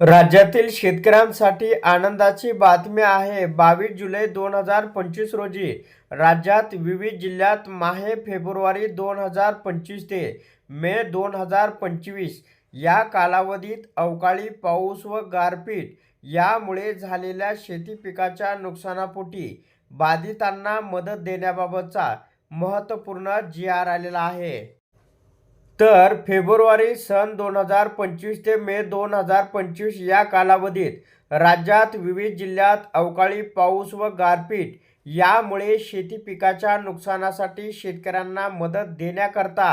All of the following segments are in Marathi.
राज्यातील शेतकऱ्यांसाठी आनंदाची बातमी आहे. बावीस जुलै दोन हजार पंचवीस रोजी राज्यात विविध जिल्ह्यात माहे फेब्रुवारी दोन हजार पंचवीस ते मे दोन हजार पंचवीस या कालावधीत अवकाळी पाऊस व गारपीट यामुळे झालेल्या शेती पिकाच्या नुकसानापोटी बाधितांना मदत देण्याबाबतचा महत्त्वपूर्ण जी आर आलेला आहे. तर फेब्रुवारी सन दोन हजार पंचवीस ते मे दोन हजार पंचवीस या कालावधीत राज्यात विविध जिल्ह्यात अवकाळी पाऊस व गारपीट यामुळे शेती पिकाच्या नुकसानासाठी शेतकऱ्यांना मदत देण्याकरता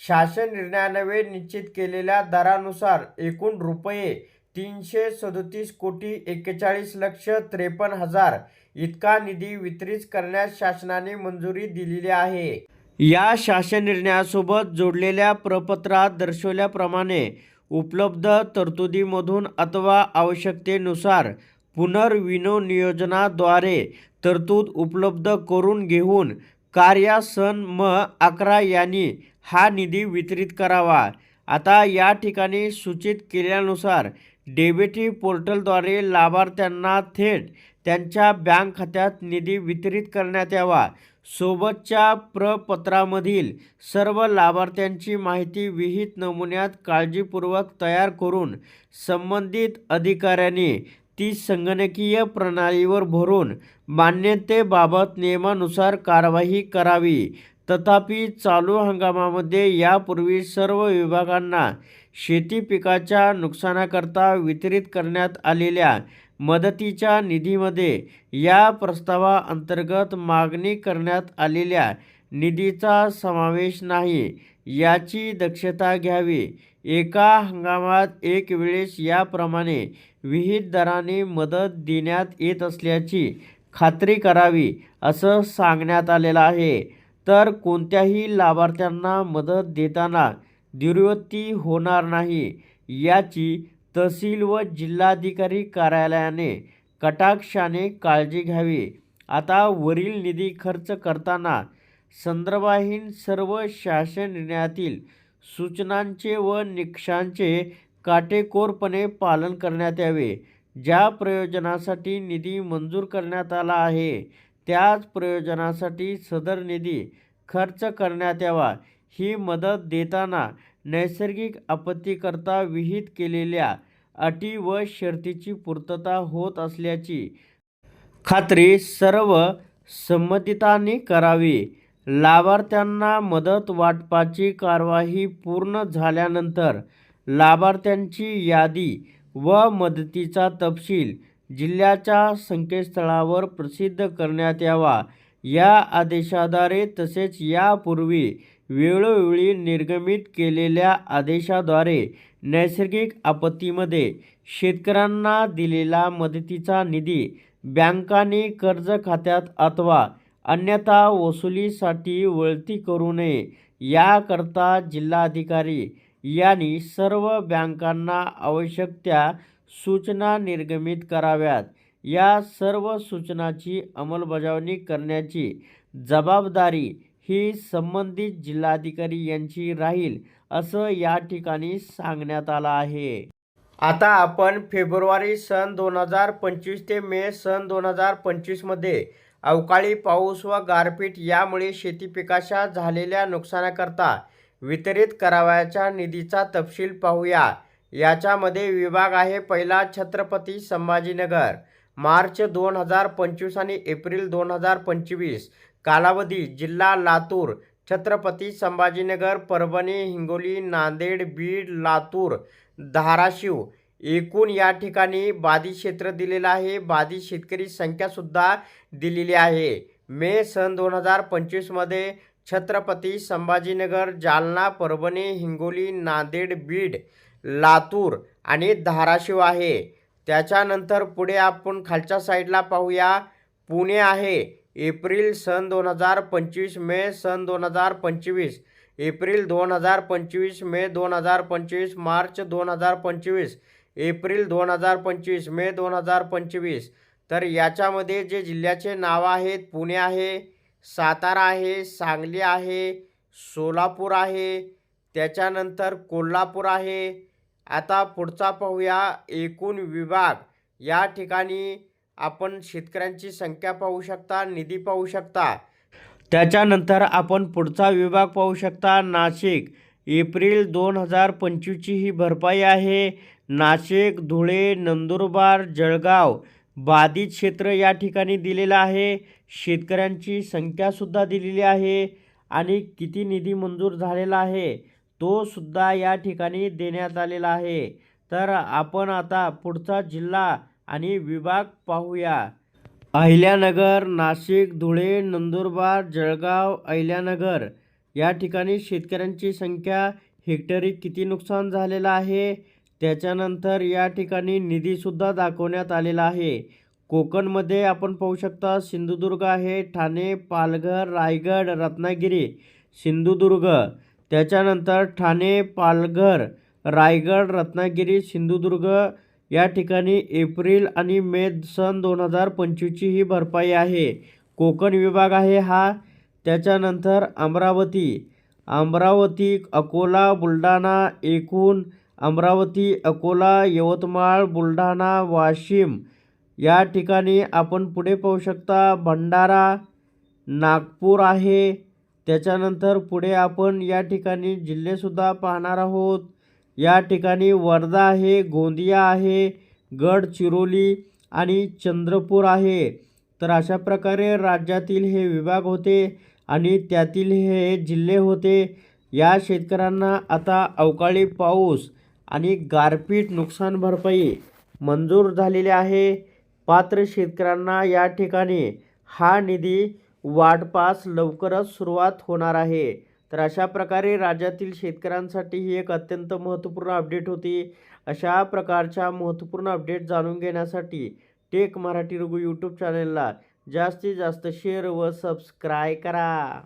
शासन निर्णयानवे निश्चित केलेल्या दरानुसार एकूण रुपये तीनशे सदोतीस कोटी एक्केचाळीस लक्ष त्रेपन्न हजार इतका निधी वितरित करण्यास शासनाने मंजुरी दिलेली आहे. या शासन निर्णयासोबत जोडलेल्या प्रपत्रात दर्शवल्याप्रमाणे उपलब्ध तरतुदीमधून अथवा आवश्यकतेनुसार पुनर्विनोनियोजनाद्वारे तरतूद उपलब्ध करून घेऊन कार्यासन म अकरा यांनी हा निधी वितरित करावा. आता या ठिकाणी सूचित केल्यानुसार डेबिटी पोर्टलद्वारे लाभार्थ्यांना थेट त्यांच्या बँक खात्यात निधी वितरित करण्यात यावा. सोबतच्या प्रपत्रामधील सर्व लाभार्थ्यांची माहिती विहित नमुन्यात काळजीपूर्वक तयार करून संबंधित अधिकाऱ्याने ती संगणकीय प्रणालीवर भरून मान्यतेबाबत नियमानुसार कारवाई करावी. तथापि चालू हंगामामध्ये यापूर्वी सर्व विभागांना शेती पिकाच्या नुकसानाकरता वितरित करण्यात आलेल्या मदतीच्या निधीमध्ये या प्रस्तावाअंतर्गत मागणी करण्यात आलेल्या निधीचा समावेश नाही याची दक्षता घ्यावी. एका हंगामात एक वेळेस याप्रमाणे विहित दराने मदत देण्यात येत असल्याची खात्री करावी असं सांगण्यात आलेलं आहे. तर कोणत्याही लाभार्थ्यांना मदत देताना दुर्वृत्ती होणार नाही याची तहसील व जिल्हाधिकारी कार्यालयाने कटाक्षाने काळजी घ्यावी. आता वरील निधी खर्च करताना संदर्भाहीन सर्व शासन निर्णयातील सूचनांचे व निकषांचे काटेकोरपणे पालन करण्यात यावे. ज्या प्रयोजनासाठी निधी मंजूर करण्यात आला आहे त्याच प्रयोजनासाठी सदर निधी खर्च करण्यात यावा. ही मदत देताना नैसर्गिक आपत्तीकरता विहित केलेल्या अटी व शर्तीची पूर्तता होत असल्याची खात्री सर्व संमतितांनी करावी. लाभार्थ्यांना मदत वाटपाची कार्यवाही पूर्ण झाल्यानंतर लाभार्थ्यांची यादी व मदतीचा तपशील जिल्ह्याच्या संकेतस्थळावर प्रसिद्ध करण्यात यावा. या आदेशाद्वारे तसेच यापूर्वी वेळोवेळी निर्गमित केलेल्या आदेशाद्वारे नैसर्गिक आपत्तीमध्ये शेतकऱ्यांना दिलेला मदतीचा निधी बँकांनी कर्ज खात्यात अथवा अन्यथा वसुलीसाठी वळती करू नये याकरता जिल्हाधिकारी यांनी सर्व बँकांना आवश्यक त्या सूचना निर्गमित कराव्यात. या सर्व सूचनाची अंमलबजावणी करण्याची जबाबदारी ही संबंधित जिल्हाधिकारी यांची राहील असं या ठिकाणी सांगण्यात आलं आहे. आता आपण फेब्रुवारी सन दोन हजार पंचवीस ते मे सन दोन हजार पंचवीसमध्ये अवकाळी पाऊस व गारपीट यामुळे शेती पिकाच्या झालेल्या नुकसानाकरता वितरित करावयाच्या निधीचा तपशील पाहूया. याच्यामध्ये विभाग आहे पहिला छत्रपती संभाजीनगर मार्च दोन हजार पंचवीस आणि एप्रिल दोन हजार पंचवीस. कालावधी जिल्हा लातूर छत्रपती संभाजीनगर परभणी हिंगोली नांदेड बीड लातूर धाराशिव. एकूण या ठिकाणी बाधित क्षेत्र दिलेलं आहे. बाधित शेतकरी संख्यासुद्धा दिलेली आहे. मे सन दोन हजार पंचवीसमध्ये छत्रपती संभाजीनगर जालना परभणी हिंगोली नांदेड बीड लातूर आणि धाराशिव आहे. त्याच्यानंतर पुढे आपण खालच्या साईडला पाहूया. पुणे आहे. एप्रिल सन दोन हजार पंचवीस मे सन दोन हजार पंचवीस. एप्रिल दोन हजार पंचवीस मे दोन हजार पंचवीस मार्च दोन हजार पंचवीस. एप्रिल दोन हजार पंचवीस मे दोन हजार पंचवीस. तर याच्यामध्ये जे जिल्ह्याचे नावं आहेत पुणे आहे सातारा आहे सांगली आहे सोलापूर आहे त्याच्यानंतर कोल्हापूर आहे आता पुढचा पाहूया एकूण विभाग. या ठिकाणी आपण शेतकऱ्यांची संख्या पाहू शकता निधी पाहू शकता. त्याच्यानंतर आपण पुढचा विभाग पाहू शकता नाशिक. एप्रिल दोन हजार पंचवीसची ही भरपाई आहे. नाशिक धुळे नंदुरबार जळगाव बाधित क्षेत्र या ठिकाणी दिलेलं आहे. शेतकऱ्यांची संख्यासुद्धा दिलेली आहे आणि किती निधी मंजूर झालेला आहे? तो सुद्धा या ठिकाणी देण्यात आलेला आहे. तर आपण आता पुढचा जिल्हा आणि विभाग पाहूया. अहिल्यानगर नाशिक धुळे नंदुरबार जळगाव अहिल्यानगर या ठिकाणी शेतकऱ्यांची संख्या हेक्टरी किती नुकसान झालेलं आहे? त्याच्यानंतर या ठिकाणी निधीसुद्धा दाखवण्यात आलेला आहे. कोकणमध्ये आपण पाहू शकता सिंधुदुर्ग आहे ठाणे पालघर रायगड रत्नागिरी सिंधुदुर्ग. त्याच्यानंतर ठाणे पालघर रायगड रत्नागिरी सिंधुदुर्ग या ठिकाणी एप्रिल आणि मे सन दोन हजार पंचवीसची ही भरपाई आहे. कोकण विभाग आहे हा. त्याच्यानंतर अमरावती. अमरावती अकोला बुलढाणा एकूण अमरावती अकोला यवतमाळ बुलढाणा वाशिम या ठिकाणी आपण पुढे पाहू शकता. भंडारा नागपूर आहे. त्याच्यानंतर पुढे आपण या ठिकाणी जिल्हेसुद्धा पाहणार आहोत. या ठिकाणी वर्धा आहे गोंदिया आहे गडचिरोली आणि चंद्रपूर आहे. तर अशा प्रकारे राज्यातील हे विभाग होते आणि त्यातील हे जिल्हे होते. या शेतकऱ्यांना आता अवकाळी पाऊस आणि गारपीट नुकसान भरपाई मंजूर झालेली आहे. पात्र शेतकऱ्यांना या ठिकाणी हा निधी वाटपास लवकरच सुरुवात होणार आहे. तर अशा प्रकारे राज्यातील शेतकऱ्यांसाठी ही एक अत्यंत महत्त्वपूर्ण अपडेट होती. अशा प्रकारच्या महत्त्वपूर्ण अपडेट जाणून घेण्यासाठी टेक मराठी रघु यूट्यूब चॅनलला जास्तीत जास्त शेअर व सबस्क्राय करा.